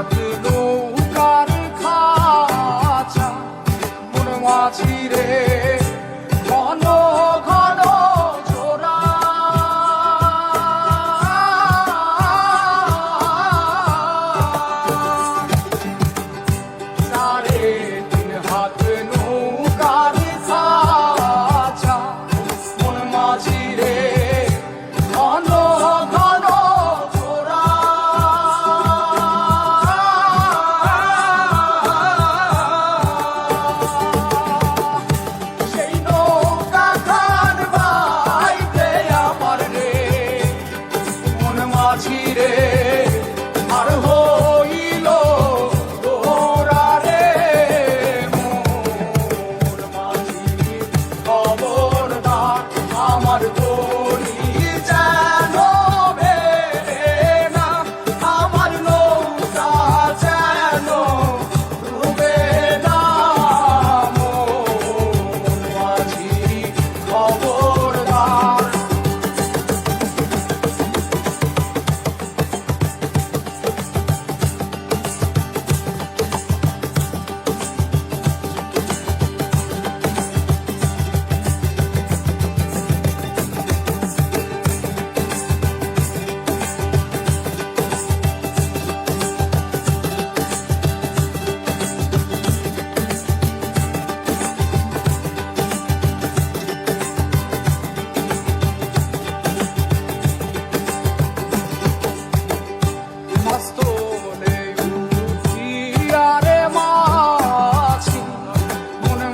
কাঠ নৌকার খাচা মনে মাছি রে ঘন ঘন ছোড়া সারে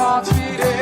মাছি রে।